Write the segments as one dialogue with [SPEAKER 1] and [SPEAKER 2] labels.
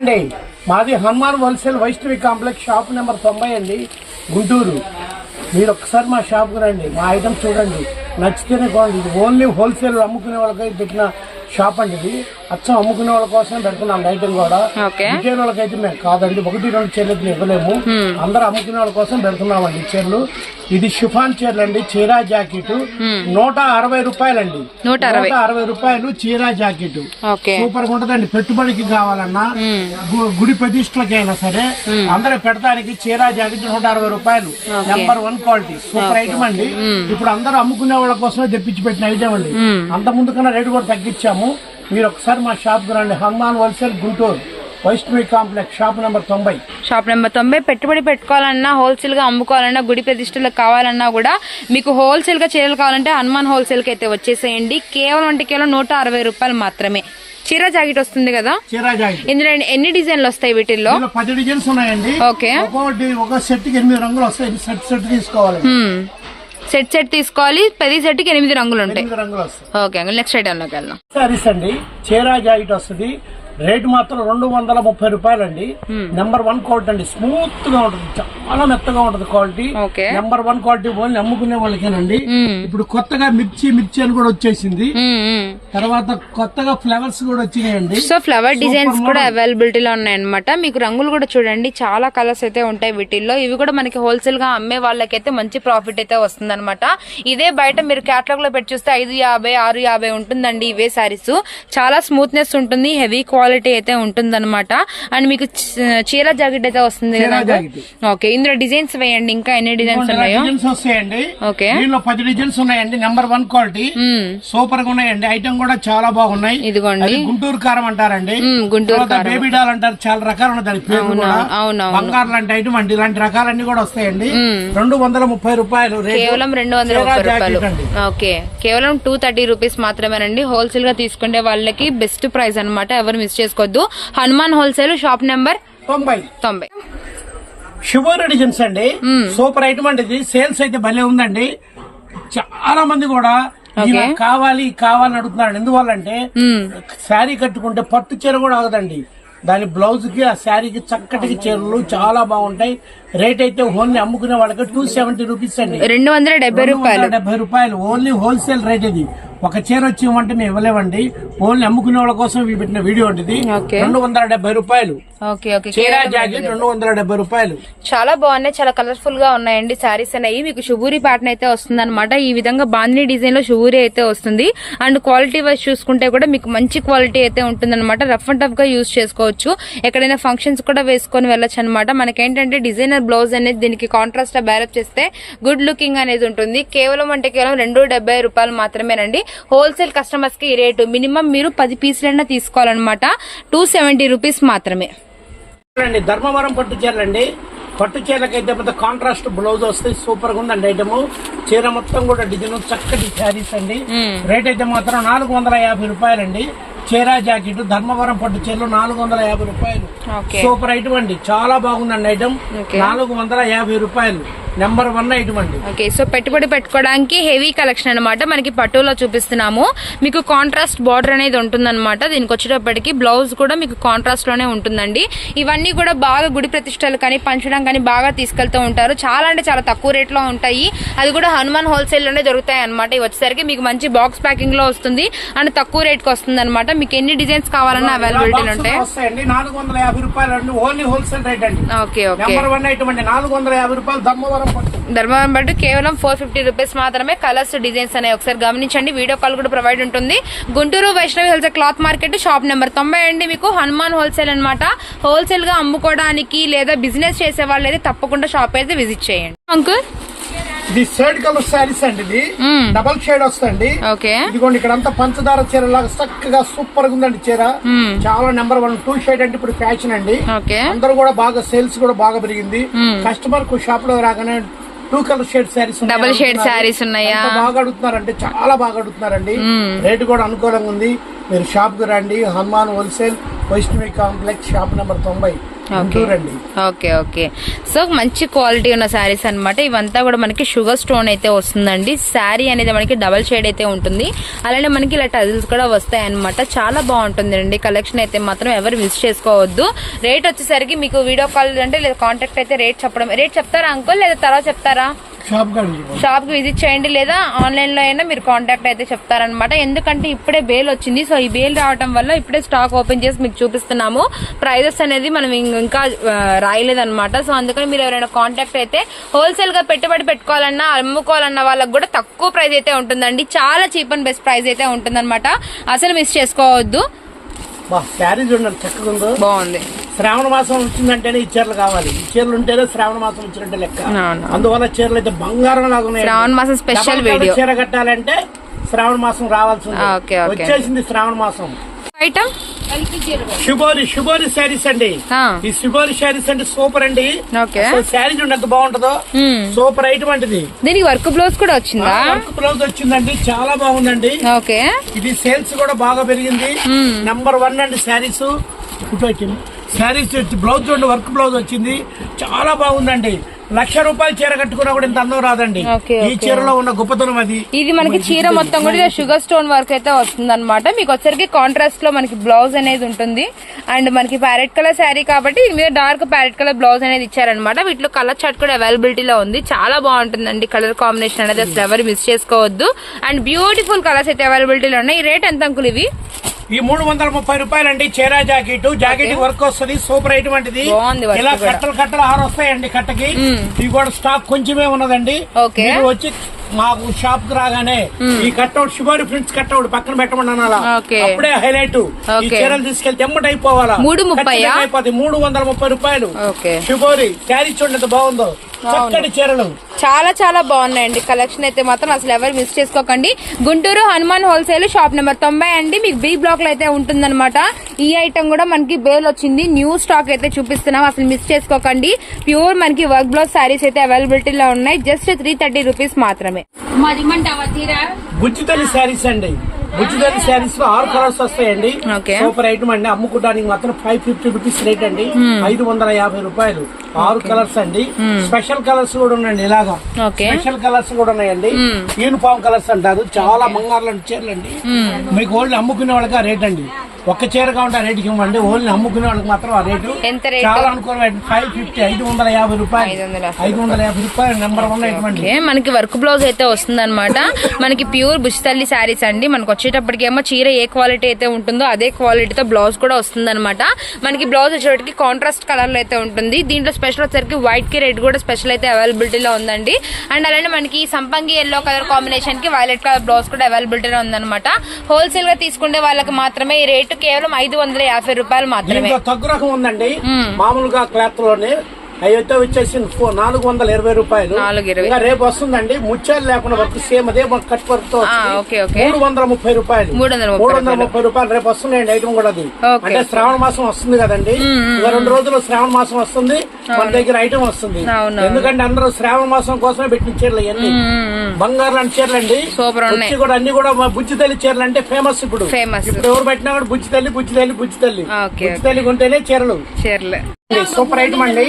[SPEAKER 1] అండి మాది Hanuman wholesale Vaishnavi complex shop number తొంభై అండి గుంటూరు. మీరు ఒకసారి మా షాప్కి రండి మా ఐటమ్ చూడండి. నచ్చితేనే కొనండి. ఇది ఓన్లీ హోల్సేల్ అమ్ముకునే వాళ్ళకై పెట్టిన షాప్ అండి ఇది అచ్చం అమ్ముకునే వాళ్ళ కోసమే పెడుతున్నాం ఐటమ్ కూడా. రిటైల్ వాళ్ళకైతే మేము కాదండి ఒకటి రెండు చీరలు అయితే ఇవ్వలేము. అందరూ అమ్ముకునే వాళ్ళ కోసం పెడుతున్నామండి చీరలు. ఇది షిఫాన్ చీరలు అండి చీరా జాకెట్. నూట అరవై రూపాయలండి.
[SPEAKER 2] నూట అరవై.
[SPEAKER 1] నూట అరవై. రూపాయలు చీరా జాకెట్. సూపర్గా ఉంటదండి పెట్టుబడికి కావాలన్నా గుడి ప్రతిష్టలకైనా సరే అందరూ పెడతానికి చీరా జాకెట్ నూట అరవై రూపాయలు. Number one quality super item అండి. ఇప్పుడు అందరూ అమ్ముకునే వాళ్ళ కోసమే తెప్పించి పెట్టిన ఐటమ్ అండి. అంత ముందు కన్నా రేటు కూడా తగ్గించాము. మీరు ఒకసారి మా షాప్ రండి. Hanuman wholesale Guntur Vaishnavi complex shop number తొంభై.
[SPEAKER 2] షాప్ నెంబర్ తొంభై. పెట్టుబడి పెట్టుకోవాలన్నా హోల్సేల్గా అమ్ముకోవాలన్నా గుడి ప్రతిష్టలకు కావాలన్నా కూడా మీకు హోల్సేల్గా చీరలు కావాలంటే హనుమాన్ హోల్సేల్కి అయితే వచ్చేసేయండి. కేవలం అంటే కేవలం నూట అరవై రూపాయలు మాత్రమే. చీర జాకెట్ వస్తుంది కదా?
[SPEAKER 1] చీరా జాకెట్.
[SPEAKER 2] ఇందులో ఎన్ని డిజైన్లు వస్తాయి వీటిల్లో?
[SPEAKER 1] పది డిజైన్స్ ఉన్నాయండి.
[SPEAKER 2] ఓకే.
[SPEAKER 1] ఒక సెట్కి ఎనిమిది రంగులు వస్తాయి. సెట్ సెట్ తీసుకోవాలి.
[SPEAKER 2] సెట్ సెట్ తీసుకోవాలి. ప్రతి సెట్కి ఎనిమిది రంగులు ఉంటాయి.
[SPEAKER 1] ఎనిమిది రంగులు వస్తాయి.
[SPEAKER 2] ఓకే నెక్స్ట్ ఐటమ్లోకి వెళ్దాం.
[SPEAKER 1] సారీస్ అండి. చీరా జాకెట్ వస్తుంది. రేట్ మాత్రం రెండు వందల ముప్పై రూపాయలు అండి నెంబర్ వన్ క్వాలిటీ అండి. స్మూత్గా ఉంటుంది. చాలా మెత్తగా ఉంటుంది quality number one quality only అమ్ముకునే వాళ్ళకేనండి. ఇప్పుడు కొత్తగా మిర్చి మిర్చి అని కూడా వచ్చేసింది. తర్వాత కొత్తగా ఫ్లవర్స్ కూడా వచ్చినాయండి.
[SPEAKER 2] సో ఫ్లవర్ డిజైన్స్ కూడా అవైలబిలిటీలో ఉన్నాయన్నమాట. మీకు రంగులు కూడా చూడండి. చాలా కలర్స్ అయితే ఉంటాయి వీటిల్లో. ఇవి కూడా మనకి హోల్సేల్గా అమ్మే వాళ్ళకైతే మంచి ప్రాఫిట్ అయితే వస్తుంది ఇదే బయట మీరు క్యాటలాగ్లో పెట్టి చూస్తే ఐదు యాభై ఆరు యాభై ఉంటుందండి ఇవే సారీస్ చాలా స్మూత్నెస్ ఉంటుంది హెవీ క్వాలిటీ అయితే ఉంటుందన్నమాట. అండ్ మీకు చీర జాకెట్ అయితే వస్తుంది కదా. ఓకే ఇందులో డిజైన్స్ వేయండి. ఇంకా ఎన్ని డిజైన్స్ ఉన్నాయో?
[SPEAKER 1] వస్తాయండి.
[SPEAKER 2] ఓకే.
[SPEAKER 1] దీనిలో పది డిజైన్స్ ఉన్నాయండి. Number one quality. సూపర్గా ఉన్నాయండి. ఐటమ్ కూడా చాలా బాగున్నాయి.
[SPEAKER 2] ఇదిగోండి.
[SPEAKER 1] గుంటూరు కారం అంటారండి.
[SPEAKER 2] గుంటూరు
[SPEAKER 1] బేబీ డాల్ అంటారు. చాలా రకాలు ఉన్నాయి. దాని బంగారు లాంటి ఐటమ్ అండి. ఇలాంటి రకాలన్నీ కూడా వస్తాయండి. రెండు వందల ముప్పై రూపాయలు.
[SPEAKER 2] కేవలం రెండు వందల ముప్పై రూపాయలు. ఓకే. కేవలం టూ థర్టీ రూపీస్ మాత్రమేనండి. హోల్సేల్గా తీసుకునే వాళ్ళకి బెస్ట్ ప్రైస్ అన్నమాట. ఎవరు మిస్ చేసుకోవద్దు. హనుమాన్ హోల్సేల్ షాప్ నెంబర్
[SPEAKER 1] తొంభై.
[SPEAKER 2] తొంభై.
[SPEAKER 1] షుగర్ డిజైన్స్ అండి. సూపర్ ఐటమ్ అండి ఇది. సేల్స్ అయితే భలే ఉందండి. చాలా మంది కూడా కావాలి కావాలని అడుగుతున్నారు. ఎందువల్లంటే
[SPEAKER 2] మ్మ్.
[SPEAKER 1] శారీ కట్టుకుంటే పట్టు చీర కూడా ఆగదండి. దాని బ్లౌజ్కి ఆ శారీకి చక్కటి చీరలు చాలా బాగుంటాయి. రేట్ అయితే ఓన్లీ అమ్ముకునే వాళ్ళకి టూ సెవెంటీ రూపీస్ అండి.
[SPEAKER 2] రెండు వందల డెబ్బై రూపాయలు.
[SPEAKER 1] డెబ్బై రూపాయలు. ఓన్లీ హోల్సేల్ రేట్ ఇది. ఒక చీర వచ్చి ఇవ్వమంటే మేము ఇవ్వలేమండి. ఓన్లీ అమ్ముకునే వాళ్ళ కోసం పెట్టిన వీడియో
[SPEAKER 2] ఓకే.
[SPEAKER 1] రెండు వందల డెబ్బై రూపాయలు. చీర జాకెట్ రెండు వందల డెబ్బై రూపాయలు.
[SPEAKER 2] చాలా బాగున్నాయి చాలా కలర్ఫుల్గా ఉన్నాయండి సారీస్ అనేవి. మీకు షుగూరి ప్యాటర్న్ అయితే వస్తుంది అనమాట ఈ విధంగా బాందిని డిజైన్లో షుగూరి అయితే వస్తుంది. అండ్ క్వాలిటీ వైజ్ చూసుకుంటే కూడా మీకు మంచి క్వాలిటీ అయితే ఉంటుంది అనమాట రఫ్ అండ్ టఫ్గా యూస్ చేసుకోవచ్చు. ఎక్కడైనా ఫంక్షన్స్ కూడా వేసుకొని వెళ్ళొచ్చు అనమాట మనకేంటంటే డిజైనర్ బ్లౌజ్ అనేది దీనికి కాంట్రాస్ట్ బ్యారప్ చేస్తే గుడ్ లుకింగ్ అనేది ఉంటుంది. కేవలం అంటే కేవలం రెండు డెబ్బై రూపాయలు మాత్రమేనండి. హోల్సేల్ కస్టమర్స్కి ఈ రేటు మినిమం మీరు పది పీసులైనా తీసుకోవాలన్నమాట. టూ సెవెంటీ రూపీస్ మాత్రమే.
[SPEAKER 1] ధర్మవరం పట్టు చీరలండి. పట్టు చీరలకైతే మొత్తం కాంట్రాస్ట్ బ్లౌజ్ వస్తాయి సూపర్గా ఉందండి ఐటమ్ చీర మొత్తం కూడా డిజైన్ చక్కటి శారీస్ అండి. రేట్ అయితే మాత్రం నాలుగు వందల యాభై రూపాయలండి. చీర జాకెట్ ధర్మవరం పట్టు చీరలు నాలుగు వందల యాభై రూపాయలు. సూపర్ ఐటమ్ అండి. చాలా బాగుందండి ఐటమ్. నాలుగు వందల యాభై రూపాయలు. నెంబర్ వన్ ఐటమ్ అండి.
[SPEAKER 2] ఓకే సో పెట్టుబడి పెట్టుకోవడానికి హెవీ కలెక్షన్ అన్నమాట. మనకి పట్టులో చూపిస్తున్నాము. మీకు కాంట్రాస్ట్ బార్డర్ అనేది ఉంటుందన్నమాట. దీనికి వచ్చేటప్పటికి బ్లౌజ్ కూడా మీకు కాంట్రాస్ట్లోనే ఉంటుందండి. ఇవన్నీ కూడా బాగా గుడి ప్రతిష్టలు కానీ పంచడం కానీ బాగా తీసుకెళ్తూ ఉంటారు. చాలా అంటే చాలా తక్కువ రేట్లో ఉంటాయి. అది కూడా హనుమాన్ హోల్సేల్లోనే దొరుకుతాయి అనమాట ఇవి వచ్చేసరికి మీకు మంచి బాక్స్ ప్యాకింగ్లో వస్తుంది. అండ్ తక్కువ రేట్కి వస్తుంది అనమాట మీకు ఎన్ని డిజైన్స్ కావాలన్నా అవైలబిలిటీలు ఉంటాయి.
[SPEAKER 1] వస్తాయండి. నాలుగు వందల యాభై రూపాయలు అండి ఓన్లీ హోల్సేల్ రేట్ అండి.
[SPEAKER 2] Okay okay.
[SPEAKER 1] Number one item అండి. నాలుగు వందల యాభై రూపాయలు ధర్మవరం పట్టు.
[SPEAKER 2] ధర్మవరం బట్టి కేవలం ఫోర్ ఫిఫ్టీ రూపీస్ మాత్రమే కలర్స్ డిజైన్స్ అనేవి ఒకసారి గమనించండి. వీడియో కాల్ కూడా ప్రొవైడ్ ఉంటుంది. Guntur Vaishnavi wholesale cloth market shop number తొంభై అండి మీకు. హనుమాన్ హోల్సేల్ అనమాట హోల్సేల్గా అమ్ముకోవడానికి లేదా బిజినెస్ చేసే వాళ్ళు అయితే తప్పకుండా షాప్ అయితే విజిట్ చేయండి. అంకుల్
[SPEAKER 1] ఇది షేడ్ కలర్ శారీస్ అండి ఇది. డబల్ షేడ్ వస్తుంది
[SPEAKER 2] ఓకే.
[SPEAKER 1] ఇదిగోండి ఇక్కడ అంతా పంచదార చీర లాగా చక్కగా సూపర్గా ఉందండి చీర. చాలా నెంబర్ వన్ టూ షేడ్ అంటే ఇప్పుడు ఫ్యాషన్ అండి. అందరూ కూడా బాగా సేల్స్ కూడా బాగా పెరిగింది. కస్టమర్కు షాప్లో రాగానే two colour shade sarees
[SPEAKER 2] Double shade sarees ఉన్నాయా?
[SPEAKER 1] బాగా అడుగుతున్నారండి చాలా బాగా అడుగుతున్నారండి. రేటు కూడా అనుకూలంగా ఉంది. మీరు షాప్కు రండి. Hanuman wholesale Vaishnavi complex shop number తొంభై.
[SPEAKER 2] ఓకే ఓకే సో మంచి క్వాలిటీ ఉన్న శారీస్ అన్నమాట. ఇవంతా కూడా మనకి షుగర్ స్టోన్ అయితే వస్తుందండి. శారీ అనేది మనకి డబల్ షేడ్ అయితే ఉంటుంది. అలానే మనకి ఇలా టజిల్స్ కూడా వస్తాయి అనమాట చాలా బాగుంటుంది అండి కలెక్షన్ అయితే మాత్రం ఎవరు మిస్ చేసుకోవద్దు. రేట్ వచ్చేసరికి మీకు వీడియో కాల్ అంటే లేదా కాంటాక్ట్ అయితే రేట్ చెప్పడం రేట్ చెప్తారా అంకుల్ లేదా తర్వాత చెప్తారా?
[SPEAKER 1] షాప్ కాడ
[SPEAKER 2] షాప్కి విజిట్ చేయండి లేదా ఆన్లైన్లో అయినా మీరు కాంటాక్ట్ అయితే చెప్తారనమాట ఎందుకంటే ఇప్పుడే బేల్ వచ్చింది. సో ఈ బేల్ రావడం వల్ల ఇప్పుడే స్టాక్ ఓపెన్ చేసి మీకు చూపిస్తున్నాము. ప్రైజెస్ అనేది మనం ఇంకా రాయలేదన్నమాట. సో అందుకని మీరు ఎవరైనా కాంటాక్ట్ అయితే హోల్సేల్గా పెట్టుబడి పెట్టుకోవాలన్నా అమ్ముకోవాలన్న వాళ్ళకి కూడా తక్కువ ప్రైస్ అయితే ఉంటుందండి. చాలా చీప్ అండ్ బెస్ట్ ప్రైస్ అయితే ఉంటుందన్నమాట. అసలు మిస్ చేసుకోవద్దు. బాగుంది.
[SPEAKER 1] శ్రావణ మాసం వచ్చిందంటేనే ఈ చీరలు కావాలి. ఈ చీరలు ఉంటేనే శ్రావణ మాసం వచ్చినట్టే లెక్క. అందువల్ల చీరలు అయితే బంగారం లాగా ఉన్నాయి.
[SPEAKER 2] శ్రావణ మాసం స్పెషల్ వీడియో
[SPEAKER 1] చీర కట్టాలంటే శ్రావణ మాసం రావాల్సింది. వచ్చేసింది శ్రావణ మాసం.
[SPEAKER 2] ఐటమ్
[SPEAKER 1] శుభోరి శుభోరి శారీస్ అండి. ఈ శుభోరి శారీస్ అంటే సూపర్ అండి. శారీ చూడండి ఎంత బాగుంటుందో. సూపర్ ఐటమ్ అంటిది
[SPEAKER 2] దీనికి వర్క్ బ్లౌజ్ కూడా వచ్చిందా?
[SPEAKER 1] వర్క్ బ్లౌజ్ వచ్చిందండి. చాలా బాగుందండి.
[SPEAKER 2] ఓకే.
[SPEAKER 1] ఇది సేల్స్ కూడా బాగా పెరిగింది. నంబర్ వన్ అండి శారీస్. శారీస్ బ్లౌజ్ చూడండి వర్క్ బ్లౌజ్ వచ్చింది. చాలా బాగుందండి. లక్ష రూపాయలు చీర కట్టుకున్నా కూడా ఇంత అందం రాదండి. ఈ. చీరలో ఉన్న గొప్పతనం అది.
[SPEAKER 2] ఇది మనకి చీర మొత్తం కూడా షుగర్ స్టోన్ వర్క్ అయితే వస్తుంది అనమాట మీకు వచ్చరికి కాంట్రాస్ట్లో మనకి బ్లౌజ్ అనేది ఉంటుంది. అండ్ మనకి ప్యారెట్ కలర్ శారీ కాబట్టి ఇది మీద డార్క్ ప్యారెట్ కలర్ బ్లౌజ్ అనేది ఇచ్చారనమాట వీటిలో కలర్ చార్ట్ కూడా అవైలబిలిటీలో ఉంది. చాలా బాగుంటుందండి కలర్ కాంబినేషన్ అనేది అసలు ఎవరు మిస్ చేసుకోవద్దు. అండ్ బ్యూటిఫుల్ కలర్స్ అయితే అవైలబిలిటీలో ఉన్నాయి. ఈ రేట్ ఎంత అంకుల్ ఇవి?
[SPEAKER 1] ఈ మూడు వందల ముప్పై రూపాయలండి చీర జాకెట్. జాకెట్ వర్క్ వస్తుంది సూపర్
[SPEAKER 2] work
[SPEAKER 1] ఇలా. కట్టలు కట్టలు ఆరు వస్తాయండి కట్టకి ఇవి కూడా స్టాక్ కొంచెమే ఉన్నదండి. వచ్చి మాకు షాప్కు రాగానే ఈ కట్అవుట్ శుభారి ప్రింట్స్ కట్అవుట్ పక్కన పెట్టమని. అప్పుడే హైలైట్ ఈ. చీరలు తీసుకెళ్తే ఎమ్మటి అయిపోవాలా?
[SPEAKER 2] మూడు?
[SPEAKER 1] ఖచ్చితంగా అయిపోతుంది మూడు వందల ముప్పై రూపాయలు. శుభోరి శారీ చూడండి బాగుందో. చక్కటి చీరలు.
[SPEAKER 2] చాలా చాలా బాగున్నాయండి. కలెక్షన్ అయితే మాత్రం అసలు ఎవరు మిస్ చేసుకోకండి. Guntur Hanuman wholesale shop number తొంభై అండి. మీకు బి బ్లాక్లో అయితే ఉంటుందన్నమాట. ఈ ఐటమ్ కూడా మనకి బేల్ వచ్చింది. న్యూ స్టాక్ అయితే చూపిస్తున్నాం. అసలు మిస్ చేసుకోకండి. ప్యూర్ మనకి వర్క్ బ్లౌజ్ సారీస్ అయితే అవైలబిలిటీలో ఉన్నాయి. జస్ట్ త్రీ థర్టీ రూపీస్ మాత్రమే.
[SPEAKER 1] బుచ్చితల్లి శారీస్ అండి. బుచ్చితల్లి శారీస్లో ఆరు కలర్స్ వస్తాయండి.
[SPEAKER 2] ఓకే.
[SPEAKER 1] సూపర్ ఐటమ్ అండి. అమ్ముకోవడానికి మాత్రం ఫైవ్ ఫిఫ్టీ రూపీస్ రేట్ అండి. ఐదు వందల యాభై రూపాయలు. ఆరు కలర్స్ అండి. స్పెషల్ కలర్స్ కూడా ఉన్నాయండి ఇలాగా. స్పెషల్ కలర్స్ కూడా ఉన్నాయండి. యూనిఫామ్ కలర్స్ అంటారు. చాలా బంగారు లాంటి చీరలు అండి. మీకు ఓన్లీ అమ్ముకునే వాళ్ళకి ఆ రేట్ అండి. ఒక్క చీర కావాలంటే ఆ రేటుకి ఇవ్వండి. ఓన్లీ అమ్ముకునే వాళ్ళకి మాత్రం ఆ రేటు
[SPEAKER 2] ఎంత రేటు?
[SPEAKER 1] చాలా అనుకునే ఫైవ్ ఫిఫ్టీ ఐదు వందల యాభై రూపాయలు.
[SPEAKER 2] ఐదు వందల యాభై
[SPEAKER 1] రూపాయలు నెంబర్ వన్
[SPEAKER 2] ఓకే మనకి వర్క్ బ్లౌజ్ అయితే వస్తుంది అనమాట మనకి ప్యూర్ బుచ్చితల్లి శారీస్ అండి. మనకి వచ్చేటప్పటికేమో చీర ఏ క్వాలిటీ అయితే ఉంటుందో అదే క్వాలిటీతో బ్లౌజ్ కూడా వస్తుంది అనమాట మనకి బ్లౌజ్ వచ్చేటప్పటికి కాంట్రాస్ట్ కలర్లో అయితే ఉంటుంది. దీంట్లో స్పెషల్ వచ్చేసరికి వైట్కి రెడ్ కూడా స్పెషల్ అయితే అవైలబిలిటీలో ఉందండి. అండ్ అలానే మనకి సంపంగి ఎల్లో కలర్ కాంబినేషన్కి వైలెట్ కలర్ బ్లౌజ్ కూడా అవైలబిలిటీలో ఉందన్నమాట. హోల్సేల్గా తీసుకునే వాళ్ళకి మాత్రమే ఈ రేటు కేవలం ఐదు వందల యాభై రూపాయలు మాత్రమే.
[SPEAKER 1] తగ్గు రకం ఉందండి. మామూలుగా క్లాత్లోనే అయితే వచ్చేసి నాలుగు వందల ఇరవై రూపాయలు. ఇంకా రేపు వస్తుందండి. ముత్యాలు లేకుండా వర్క్ సేమ్ అదే కట్
[SPEAKER 2] వర్క్తో.
[SPEAKER 1] మూడు వందల ముప్పై రూపాయలు.
[SPEAKER 2] మూడు వందల ముప్పై రూపాయలు.
[SPEAKER 1] రేపు వస్తున్నాయండి ఐటమ్ కూడా అది. అంటే శ్రావణ మాసం వస్తుంది కదండి. ఇంకా రెండు రోజులు శ్రావణ మాసం వస్తుంది మన దగ్గర ఐటమ్ వస్తుంది. ఎందుకంటే అందరూ శ్రావణ మాసం కోసమే పెట్టిన చీరలు ఇవన్నీ. బంగారు లాంటి చీరలు అండి.
[SPEAKER 2] సూపర్
[SPEAKER 1] కూడా అన్ని కూడా బుజ్జి తల్లి చీరలు అంటే ఫేమస్ ఇప్పుడు. ఇప్పుడు ఎవరు పెట్టినా కూడా బుజ్జి తల్లి బుజ్జి తల్లి బుజ్జి తల్లి. బుజ్జి తల్లి కొంటేనే చీరలు.
[SPEAKER 2] చీరలు.
[SPEAKER 1] సూపర్ ఐటమ్ అండి.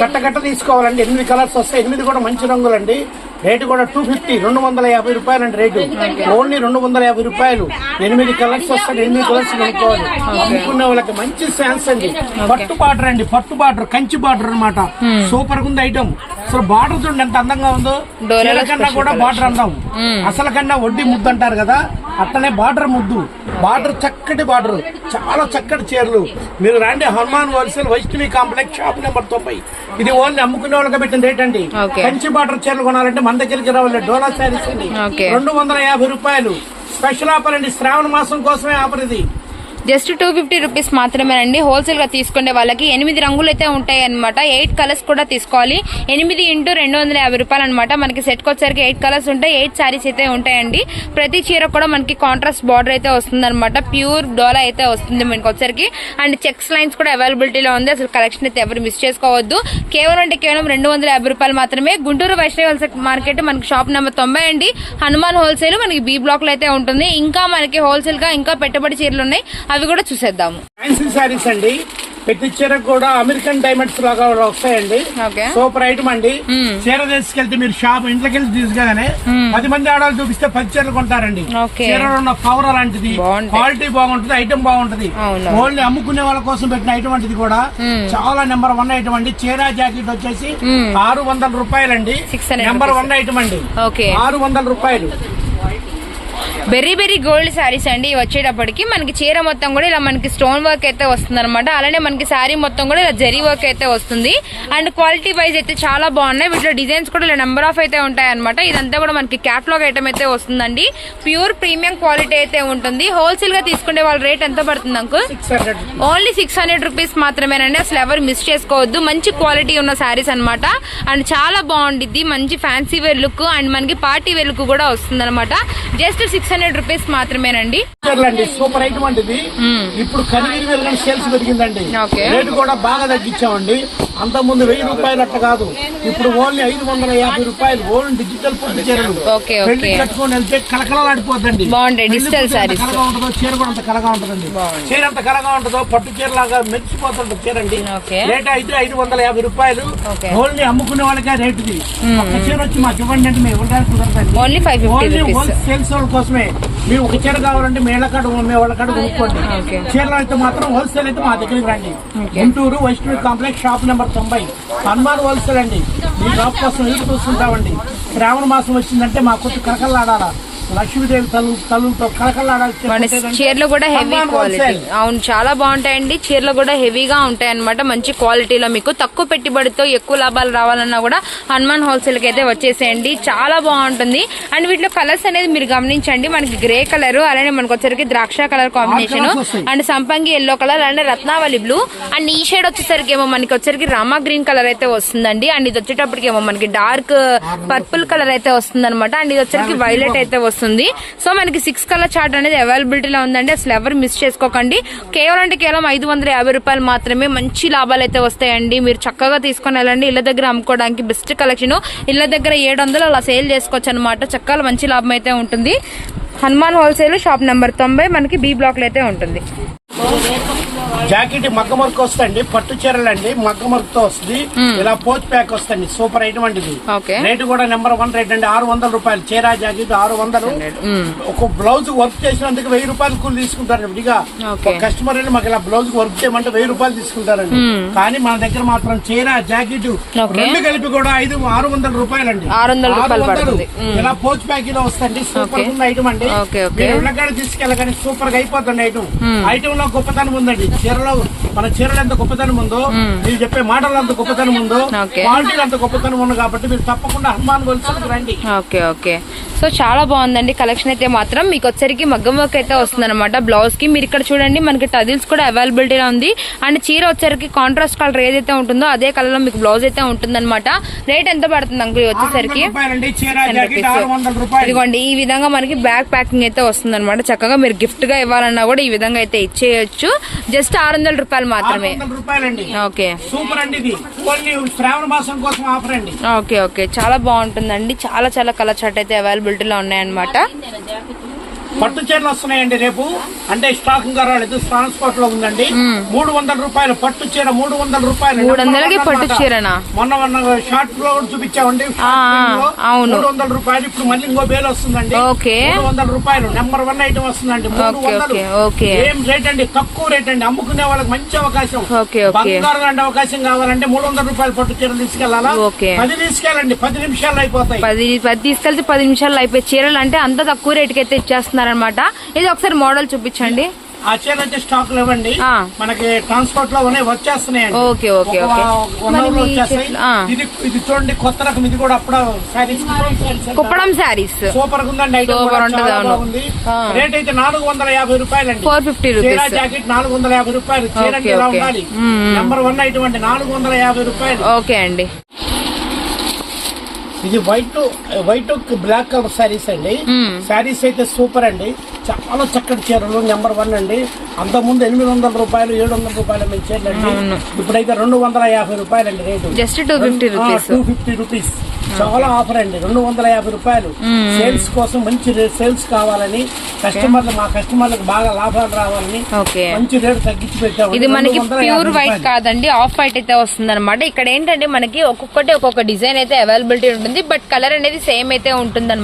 [SPEAKER 1] కట్ట కట్ట తీసుకోవాలండి. ఎనిమిది కలర్స్ వస్తాయి. ఎనిమిది కూడా మంచి రంగులండి. రేటు కూడా టూ ఫిఫ్టీ రెండు వందల యాభై రూపాయలు అండి రేటు ఓన్లీ రెండు వందల యాభై రూపాయలు. ఎనిమిది కలర్స్ వస్తాయి. ఎనిమిది కలర్స్ కొనుక్కోవాలి. అమ్ముకునే వాళ్ళకి మంచి ఛాన్స్ అండి. పట్టు బార్డర్ అండి. పట్టు బార్డర్ కంచి బార్డర్ అన్నమాట. సూపర్గా ఉంది ఐటమ్. అసలు బార్డర్ చూడండి ఎంత అందంగా ఉందో. కన్నా కూడా బార్డర్ అందం అసలు కన్నా వడ్డీ ముద్దు అంటారు కదా. అట్లనే బార్డర్ ముద్దు. బార్డర్ చక్కటి బార్డర్. చాలా చక్కటి చీరలు. మీరు రండి Hanuman wholesale Vaishnavi complex shop number తొంభై. ఇది ఓన్లీ అమ్ముకునే వాళ్ళకి పెట్టిన రేట్ అండి. కంచి బార్డర్ చీరలు కొనాలంటే మన దగ్గరికి రావాలి. డోలా శారీస్ అండి. రెండు వందల యాభై రూపాయలు. స్పెషల్ ఆఫర్ అండి. శ్రావణ మాసం కోసమే ఆఫర్ ఇది.
[SPEAKER 2] జస్ట్ టూ ఫిఫ్టీ రూపీస్ మాత్రమేనండి. హోల్సేల్గా తీసుకునే వాళ్ళకి ఎనిమిది రంగులు అయితే ఉంటాయి అనమాట ఎయిట్ కలర్స్ కూడా తీసుకోవాలి. ఎనిమిది ఇంటూ రెండు వందల యాభై రూపాయలు అనమాట మనకి సెట్ వచ్చేసరికి ఎయిట్ కలర్స్ ఉంటాయి. ఎయిట్ సారీస్ అయితే ఉంటాయండి. ప్రతి చీర కూడా మనకి కాంట్రాస్ట్ బార్డర్ అయితే వస్తుంది అనమాట ప్యూర్ డోలా అయితే వస్తుంది మనకి వచ్చేసరికి. అండ్ చెక్స్ లైన్స్ కూడా అవైలబిలిటీలో ఉంది. అసలు కలెక్షన్ అయితే ఎవరు మిస్ చేసుకోవద్దు. కేవలం అంటే కేవలం రెండు వందల యాభై రూపాయలు మాత్రమే. గుంటూరు వైష్ణవి హోల్సేల్ మార్కెట్ మనకి షాప్ నెంబర్ తొంభై అండి. హనుమాన్ హోల్సేల్ మనకి బి బ్లాక్లో అయితే ఉంటుంది. ఇంకా మనకి హోల్సేల్గా ఇంకా పెట్టుబడి చీరలు ఉన్నాయి. అవి కూడా చూసేద్దాము.
[SPEAKER 1] ఫ్యాన్సీ శారీస్ అండి. ప్రతి చీరకు కూడా అమెరికన్ డైమండ్స్ లాగా వస్తాయండి. సూపర్ ఐటమ్ అండి. చీర తీసుకెళ్తే మీరు షాప్ ఇంట్లోకి వెళ్ళి తీసుకెళ్ళనే పది మంది ఆడవాళ్ళు చూపిస్తే పది చీరలు కొంటారండి. చీరలో ఉన్న పవర్ అలాంటిది. క్వాలిటీ బాగుంటుంది ఐటమ్ బాగుంటది. ఓన్లీ అమ్ముకునే వాళ్ళ కోసం పెట్టిన ఐటమ్ అంటిది కూడా చాలా నెంబర్ వన్ ఐటమ్ అండి. చీర జాకెట్ వచ్చేసి ఆరు వందల రూపాయలండి.
[SPEAKER 2] 600
[SPEAKER 1] నెంబర్ వన్ ఐటమ్ అండి. ఆరు వందల రూపాయలు.
[SPEAKER 2] బెరీ బెరీ గోల్డ్ శారీస్ అండి వచ్చేటప్పటికి. మనకి చీర మొత్తం కూడా ఇలా మనకి స్టోన్ వర్క్ అయితే వస్తుంది అనమాట అలానే మనకి శారీ మొత్తం కూడా ఇలా జరీ వర్క్ అయితే వస్తుంది. అండ్ క్వాలిటీ వైజ్ అయితే చాలా బాగున్నాయి. వీటిలో డిజైన్స్ కూడా ఇలా నెంబర్ ఆఫ్ అయితే ఉంటాయి అనమాట ఇదంతా కూడా మనకి క్యాట్లాగ్ ఐటమ్ అయితే వస్తుందండి. ప్యూర్ ప్రీమియం క్వాలిటీ అయితే ఉంటుంది. హోల్సేల్గా తీసుకునే వాళ్ళ రేట్ ఎంత పడుతుంది uncle
[SPEAKER 1] hundred
[SPEAKER 2] only six hundred rupees మాత్రమేనండి. అసలు ఎవరు మిస్ చేసుకోవద్దు. మంచి క్వాలిటీ ఉన్న శారీస్ అన్నమాట. అండ్ చాలా బాగుండిద్ది. మంచి ఫ్యాన్సీ వేర్ లుక్ అండ్ మనకి పార్టీ వేర్ లుక్ కూడా వస్తుంది అనమాట జస్ట్ సిక్స్ హండ్రెడ్ రూపీస్ మాత్రమేనండి.
[SPEAKER 1] సూపర్ ఐటమ్ అండి ఇప్పుడు కనిగిరి వెళ్ళిన సేల్స్ పెరిగిందండి. రేటు కూడా బాగా తగ్గించామండి. అంత ముందు వెయ్యి రూపాయలు అట్ట కాదు. ఇప్పుడు ఓన్లీ ఐదు వందల యాభై రూపాయలు. ఓన్లీ డిజిటల్ పొద్దు చీరలు.
[SPEAKER 2] పెళ్ళి.
[SPEAKER 1] కట్టుకొని వెళ్తే కలకలలాడిపోద్దండి
[SPEAKER 2] బాగుంటాయి, డిజిటల్ సారీస్.
[SPEAKER 1] ఉంటుందో చీర కూడా అంత కలగా ఉంటుందండి. చీర ఎంత కలగా ఉంటుందో పట్టు చీర లాగా మెరిచిపోతుంటుంది చీర అండి. రేట్ అయితే ఐదు వందల యాభై రూపాయలు. ఓన్లీ అమ్ముకునే వాళ్ళకే రేట్ ఇది ఒక చీర వచ్చి మాకు ఇవ్వండి అంటే మేము ఇవ్వడానికి కుదరదండి.
[SPEAKER 2] ఓన్లీ ఫైవ్
[SPEAKER 1] ఓన్లీ హోల్సేల్స్ వాళ్ళ కోసమే. మీరు ఒక చీర కావాలంటే మేళ్ళ కాడ వాళ్ళ కాడ కొనుక్కోండి. చీరలు అయితే మాత్రం హోల్సేల్ అయితే మా దగ్గరికి రండి. Guntur Vaishnavi complex shop number తొంభై. హనుమాన్ హోల్సేల్ అండి. మీ షాప్ కోసం ఎదురు చూస్తుంటామండి. శ్రావణ మాసం వచ్చిందంటే మా కొట్టు కలకల్లాడాలా లక్ష్మీదేవి
[SPEAKER 2] చీరలు కూడా హెవీ క్వాలిటీ. అవును చాలా బాగుంటాయండి. చీరలు కూడా హెవీగా ఉంటాయి అనమాట మంచి క్వాలిటీలో మీకు. తక్కువ పెట్టుబడితో ఎక్కువ లాభాలు రావాలన్నా కూడా హనుమాన్ హోల్సేల్కి అయితే వచ్చేసేయండి. చాలా బాగుంటుంది. అండ్ వీటిలో కలర్స్ అనేది మీరు గమనించండి. మనకి గ్రే కలర్ అలానే మనకు వచ్చరికి ద్రాక్ష కలర్ కాంబినేషన్. అండ్ సంపంగి ఎల్లో కలర్ అండ్ రత్నావళి బ్లూ అండ్ ఈ షేడ్ వచ్చేసరికి ఏమో మనకి వచ్చరికి రామా గ్రీన్ కలర్ అయితే వస్తుందండి. అండ్ ఇది వచ్చేటప్పటికి ఏమో మనకి డార్క్ పర్పుల్ కలర్ అయితే వస్తుంది అండ్ ఇది వచ్చరికి వైలెట్ అయితే వస్తుంది. సో మనకి సిక్స్ కలర్ చార్ట్ అనేది అవైలబిలిటీలో ఉందండి. అసలు ఎవరు మిస్ చేసుకోకండి. కేవలం అంటే కేవలం ఐదు వందల యాభై రూపాయలు మాత్రమే మంచి లాభాలు అయితే వస్తాయండి. మీరు చక్కగా తీసుకొని వెళ్ళండి. ఇళ్ళ దగ్గర అమ్ముకోవడానికి బెస్ట్ కలెక్షన్ ఇళ్ళ దగ్గర ఏడు వందలు అలా సేల్ చేసుకోవచ్చు అనమాట చక్కగా మంచి లాభం అయితే ఉంటుంది. హనుమాన్ హోల్సేల్ షాప్ నెంబర్ తొంభై మనకి బి బ్లాక్లో అయితే ఉంటుంది.
[SPEAKER 1] జాకెట్ మగ్గ వర్క్ వస్తుంది పట్టు చీరలు అండి మగ్గ వర్క్తో వస్తుంది ఇలా పోచ్ ప్యాక్ వస్తుంది సూపర్ ఐటమ్ అండి ఇది. రేటు కూడా నెంబర్ వన్ రేట్ అండి ఆరు వందల రూపాయలు. చీరా జాకెట్ ఆరు వందలు. ఒక బ్లౌజ్ వర్క్ చేసినందుకు వెయ్యి రూపాయలు కూలి తీసుకుంటారు విడిగా. ఒక కస్టమర్ వెళ్ళి మాకు ఇలా బ్లౌజ్ వర్క్ చేయమంటే వెయ్యి రూపాయలు తీసుకుంటారండి. కానీ మన దగ్గర మాత్రం చీర జాకెట్. రెండు కలిపి కూడా ఐదు ఆరు వందల రూపాయలండి.
[SPEAKER 2] 600 రూపాయలు పడుతుంది.
[SPEAKER 1] ఇలా పోచ్ ప్యాక్లో వస్తుంది సూపర్. ఉన్న ఐటమ్ అండి. మీరు ఉల్లగడ్డ తీసుకెళ్ళగానే సూపర్గా అయిపోతుంది ఐటమ్. ఐటమ్లో గొప్పతనం ఉందండి. చీరలో మన చీరలు ఎంత గొప్పతనం ఉందో మీరు చెప్పే మాటలు అంత గొప్పతనం ఉందో
[SPEAKER 2] ఓకే.
[SPEAKER 1] క్వాలిటీ అంత గొప్పతనం ఉంది కాబట్టి మీరు తప్పకుండా హనుమాన్ వలసలకు రండి.
[SPEAKER 2] Okay okay. సో చాలా బాగుందండి కలెక్షన్ అయితే మాత్రం. మీకు వచ్చరికి మగ్గం వర్క్ అయితే వస్తుంది అనమాట బ్లౌజ్కి. మీరు ఇక్కడ చూడండి మనకి టజిల్స్ కూడా అవైలబిలిటీలో ఉంది. అండ్ చీర వచ్చరికి కాంట్రాస్ట్ కలర్ ఏదైతే ఉంటుందో అదే కలర్లో మీకు బ్లౌజ్ అయితే ఉంటుంది అనమాట రేట్ ఎంత పడుతుంది అంకుల్ వచ్చేసరికి?
[SPEAKER 1] రూపాయలండి చీర
[SPEAKER 2] 10
[SPEAKER 1] జాకెట్
[SPEAKER 2] rupees.
[SPEAKER 1] ఆరు వందల రూపాయలు.
[SPEAKER 2] ఇదిగోండి ఈ విధంగా మనకి బ్యాగ్ ప్యాకింగ్ అయితే వస్తుంది అనమాట చక్కగా మీరు గిఫ్ట్గా ఇవ్వాలన్నా కూడా ఈ విధంగా అయితే ఇచ్చేయచ్చు. జస్ట్ ఆరు వందల రూపాయలు మాత్రమే.
[SPEAKER 1] రూపాయలండి.
[SPEAKER 2] ఓకే.
[SPEAKER 1] సూపర్ అండి ఇది. ఓన్లీ శ్రావణ మాసం కోసం ఆఫర్ అండి.
[SPEAKER 2] Okay okay. చాలా బాగుంటుందండి. చాలా చాలా కలర్ చార్ట్ అయితే అవైలబిలిటీలో ఉన్నాయన్నమాట.
[SPEAKER 1] పట్టు చీరలు వస్తున్నాయండి రేపు. అంటే స్టాక్ ఇంకా రాలేదు. ట్రాన్స్పోర్ట్లో ఉందండి. మూడు వందల రూపాయలు పట్టు చీర మూడు వందల రూపాయలు
[SPEAKER 2] మూడు వందలకి పట్టు. చీరనా?
[SPEAKER 1] మొన్న మొన్న షార్ట్లో కూడా చూపించామండి.
[SPEAKER 2] అవును.
[SPEAKER 1] మూడు వందల రూపాయలు ఇప్పుడు మళ్ళీ ఇంకో వేలు వస్తుందండి.
[SPEAKER 2] ఓకే.
[SPEAKER 1] మూడు వందల రూపాయలు నెంబర్ వన్ ఐటమ్ వస్తుందండి. మూడు వందలు. ఏం రేట్ అండి? తక్కువ రేట్ అండి. అమ్ముకునే వాళ్ళకి మంచి అవకాశం.
[SPEAKER 2] Okay, okay.
[SPEAKER 1] బంగారు లాంటి అవకాశం కావాలంటే మూడు వందల రూపాయలు పట్టు చీరలు
[SPEAKER 2] తీసుకెళ్ళాలా.
[SPEAKER 1] పది తీసుకెళ్ళండి. పది నిమిషాలు అయిపోతాయి.
[SPEAKER 2] పది పది తీసుకెళ్తే పది నిమిషాల్లో అయిపోయి చీరలు అంటే అంత తక్కువ రేటుకి అయితే ఇచ్చేస్తున్నారనమాట ఇది ఒకసారి మోడల్ చూపించండి.
[SPEAKER 1] ఆ చీర అయితే స్టాక్ లేవండి
[SPEAKER 2] ఆ.
[SPEAKER 1] మనకి ట్రాన్స్పోర్ట్లో ఉన్నాయి
[SPEAKER 2] ఓకే, ఓకే.
[SPEAKER 1] ఇది చూడండి కొత్త రకం. ఇది కూడా అప్పుడు సారీస్
[SPEAKER 2] కుప్పడం శారీస్.
[SPEAKER 1] సూపర్ ఉందండి.
[SPEAKER 2] సూపర్ ఉంటది.
[SPEAKER 1] రేట్ అయితే నాలుగు వందల యాభై రూపాయలండి.
[SPEAKER 2] ఫోర్ ఫిఫ్టీ
[SPEAKER 1] చీర
[SPEAKER 2] రూపీస్
[SPEAKER 1] జాకెట్ నాలుగు వందల యాభై రూపాయలు. చీర. ఉండాలి. నెంబర్ వన్ ఐటమ్ అండి నాలుగు వందల యాభై రూపాయలు.
[SPEAKER 2] ఓకే అండి.
[SPEAKER 1] ఇది white white black colour sarees అండి.
[SPEAKER 2] మ్మ్.
[SPEAKER 1] శారీస్ అయితే సూపర్ అండి. చాలా చక్కటి చీరలు నెంబర్ వన్ అండి. అంతకుముందు ఎనిమిది వందల రూపాయలు ఏడు వందల రూపాయలు మీ చీరలు అండి. ఇప్పుడైతే రెండు వందల యాభై రూపాయలు అండి rate
[SPEAKER 2] just two fifty rupees
[SPEAKER 1] two fifty rupees చాలా ఆఫర్ అండి. రెండు వందల యాభై రూపాయలు. సేల్స్ కోసం మంచి సేల్స్ కావాలని కస్టమర్లు మా కస్టమర్లకు బాగా లాభాలు రావాలని మంచి రేటు తగ్గించి పెట్టాము
[SPEAKER 2] ఇది మనకి
[SPEAKER 1] 250
[SPEAKER 2] ప్యూర్ వైట్. కాదండి. ఆఫ్ వైట్ అయితే వస్తుంది అనమాట ఇక్కడ ఏంటంటే మనకి ఒక్కొక్కటి ఒక్కొక్క డిజైన్ అయితే అవైలబిలిటీ ఉంటుంది. బట్ కలర్ అనేది సేమ్ అయితే ఉంటుంది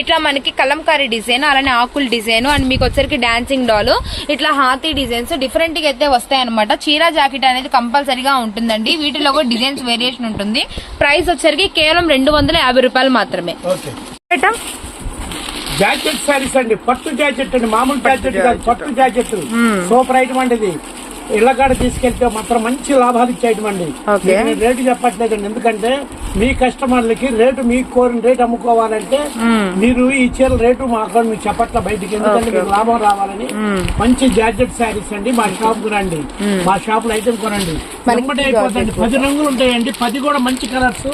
[SPEAKER 2] ఇట్లా మనకి కలంకారీ డిజైన్ అలానే ఆకుల్ డిజైన్ అండ్ మీకు వచ్చరికి డాన్సింగ్ డాల్ ఇట్లా హాతీ డిజైన్స్ డిఫరెంట్గా అయితే వస్తాయి అనమాట చీర జాకెట్ అనేది కంపల్సరీగా ఉంటుందండి. వీటిలో కూడా డిజైన్స్ వేరియేషన్ ఉంటుంది. ప్రైస్ వచ్చరికి కేవలం రెండు వందల యాభై రూపాయలు మాత్రమే.
[SPEAKER 1] జాకెట్ సారీస్ అండి. పట్టు జాకెట్ అండి. మామూలు జాకెట్ కాదు పట్టు జాకెట్. సూపర్ ఐటమ్ అండి ఇళ్ళకాడ తీసుకెళ్తే మాత్రం మంచి లాభాలు ఇచ్చే ఐటమ్ అండి
[SPEAKER 2] Okay.
[SPEAKER 1] మీకు నేను రేటు చెప్పట్లేదండి. ఎందుకంటే మీ కస్టమర్లకి రేటు మీకు కోరిన రేటు అమ్ముకోవాలంటే మీరు ఈ చీర రేటు మా అక్కడ మీకు చెప్పట్ల బయటికి. ఎందుకంటే మీకు లాభం రావాలని మంచి జాకెట్ శారీస్ అండి. మా షాప్కు రండి మా షాప్లో ఐటమ్ కొనండి అయిపోతుంది పది రంగులు ఉంటాయండి. పది కూడా మంచి కలర్స్.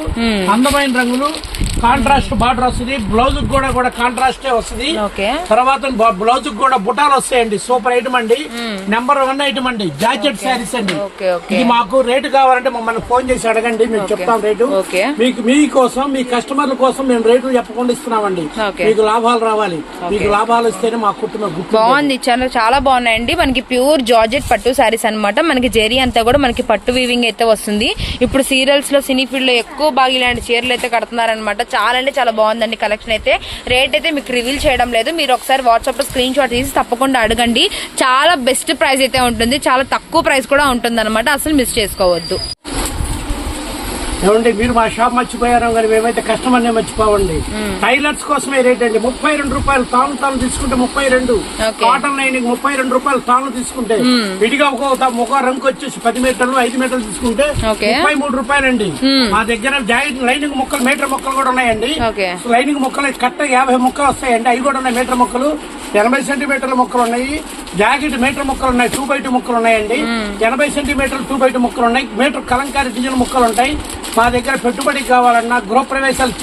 [SPEAKER 1] అందమైన రంగులు. కాంట్రాస్ట్ బార్డర్ వస్తుంది. బ్లౌజ్ కూడా కూడా కాంట్రాస్టే వస్తుంది.
[SPEAKER 2] ఓకే.
[SPEAKER 1] తర్వాత బ్లౌజ్ కూడా బుటాలు వస్తాయండి. సూపర్ ఐటమ్ అండి. నెంబర్ వన్ ఐటమ్ అండి. జాకెట్ శారీస్ అండి. ఇది మాకు రేటు కావాలంటే మమ్మల్ని ఫోన్ చేసి అడగండి. మేము చెప్తాం రేటు.
[SPEAKER 2] ఓకే.
[SPEAKER 1] మీకు మీకోసం మీ కస్టమర్ల కోసం మేము రేటు చెప్పకుండా ఇస్తున్నామండి. మీకు లాభాలు రావాలి. మీకు లాభాలు వస్తేనే మా కుటుంబం
[SPEAKER 2] బాగుంది. చాలా చాలా బాగున్నాయండి. మనకి ప్యూర్ జార్జెట్ పట్టు సారీస్ అన్నమాట. మనకి జెరీ అంతా కూడా మనకి పట్టు వీవింగ్ అయితే వస్తుంది. ఇప్పుడు సీరియల్స్లో సినీ ఫీల్డ్లో ఎక్కువ బాగా ఇలాంటి చీరలు అయితే కడుతున్నారనమాట చాలా అంటే చాలా బాగుందండి కలెక్షన్ అయితే. రేట్ అయితే మీకు రివీల్ చేయడం లేదు. మీరు ఒకసారి వాట్సాప్లో స్క్రీన్ షాట్ తీసి తప్పకుండా అడగండి. చాలా బెస్ట్ ప్రైస్ అయితే ఉంటుంది. చాలా తక్కువ ప్రైస్ కూడా ఉంటుంది అసలు మిస్ చేసుకోవద్దు.
[SPEAKER 1] ఏమండి మీరు మా షాప్ మర్చిపోయారు కానీ మేమైతే కస్టమర్ నే మర్చిపోవండి టైలర్స్ కోసమే రేట్ అండి. ముప్పై రెండు రూపాయలు తాను తాను తీసుకుంటే ముప్పై రెండు. కాటన్ లైనింగ్ ముప్పై రెండు రూపాయలు తాను తీసుకుంటే విడిగా ఒక ఒక రంగు వచ్చేసి పది మీటర్లు ఐదు మీటర్లు తీసుకుంటే. ముప్పై మూడు రూపాయలండి. మా దగ్గర జాయింట్ లైనింగ్ ముక్కలు మీటర్ ముక్కలు కూడా ఉన్నాయండి. లైనింగ్ ముక్కలు కట్ట యాభై ముక్కలు వస్తాయండి. అవి కూడా ఉన్నాయి మీటర్ ముక్కలు. ఎనభై సెంటీమీటర్ల ముక్కలు ఉన్నాయి. జాకెట్ మీటర్ ముక్కలు ఉన్నాయి టూ బై టూ ముక్కలు ఉన్నాయండి ఎనభై సెంటీమీటర్లు టూ బై టూ ముక్కలు ఉన్నాయి మీటర్ కలంకారీ డిజైన్ ముక్కలు ఉంటాయి మా దగ్గర పెట్టుబడికి కావాలన్నా గృహ ప్రవేశాలు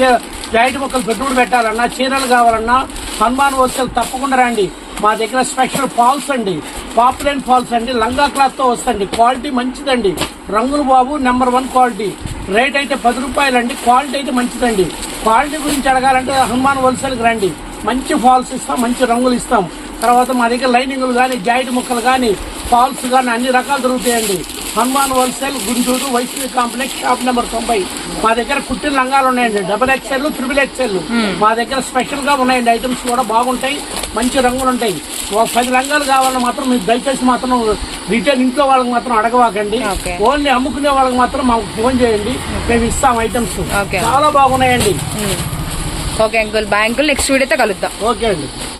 [SPEAKER 1] జాయింట్ ముక్కలు పెట్టుబడి పెట్టాలన్నా చీరలు కావాలన్నా హనుమాన్ హోల్సేల్ తప్పకుండా రండి. మా దగ్గర స్పెషల్ ఫాల్స్ అండి. పాపులర్ ఫాల్స్ అండి. లంగా క్లాత్తో వస్తుంది క్వాలిటీ మంచిదండి. రంగులు బాబు నెంబర్ వన్ క్వాలిటీ. రేట్ అయితే పది రూపాయలండి. క్వాలిటీ అయితే మంచిదండి. క్వాలిటీ గురించి అడగాలంటే హనుమాన్ హోల్సేల్కి రండి. మంచి ఫాల్స్ ఇస్తాం మంచి రంగులు ఇస్తాం. తర్వాత మా దగ్గర లైనింగ్లు కానీ జాయింట్ ముక్కలు కానీ ఫాల్స్ కానీ అన్ని రకాలు దొరుకుతాయండి. Hanuman wholesale Guntur Vaishnavi complex shop number తొంభై. మా దగ్గర కుట్టిన లంగాలు ఉన్నాయండి. Double XL triple XL. మా దగ్గర స్పెషల్గా ఉన్నాయండి. ఐటమ్స్ కూడా బాగుంటాయి. మంచి రంగులు ఉంటాయి. ఒక పది రంగాలు కావాలని మాత్రం మీరు దయచేసి మాత్రం రిటైల్ ఇంట్లో వాళ్ళకి మాత్రం అడగవాకండి. ఓన్లీ అమ్ముకునే వాళ్ళకి మాత్రం మాకు ఫోన్ చేయండి. మేము ఇస్తాం ఐటమ్స్. చాలా బాగున్నాయండి.
[SPEAKER 2] Okay uncle. Bye uncle. Next వీడియోతో కలుద్దాం.
[SPEAKER 1] ఓకే అండి.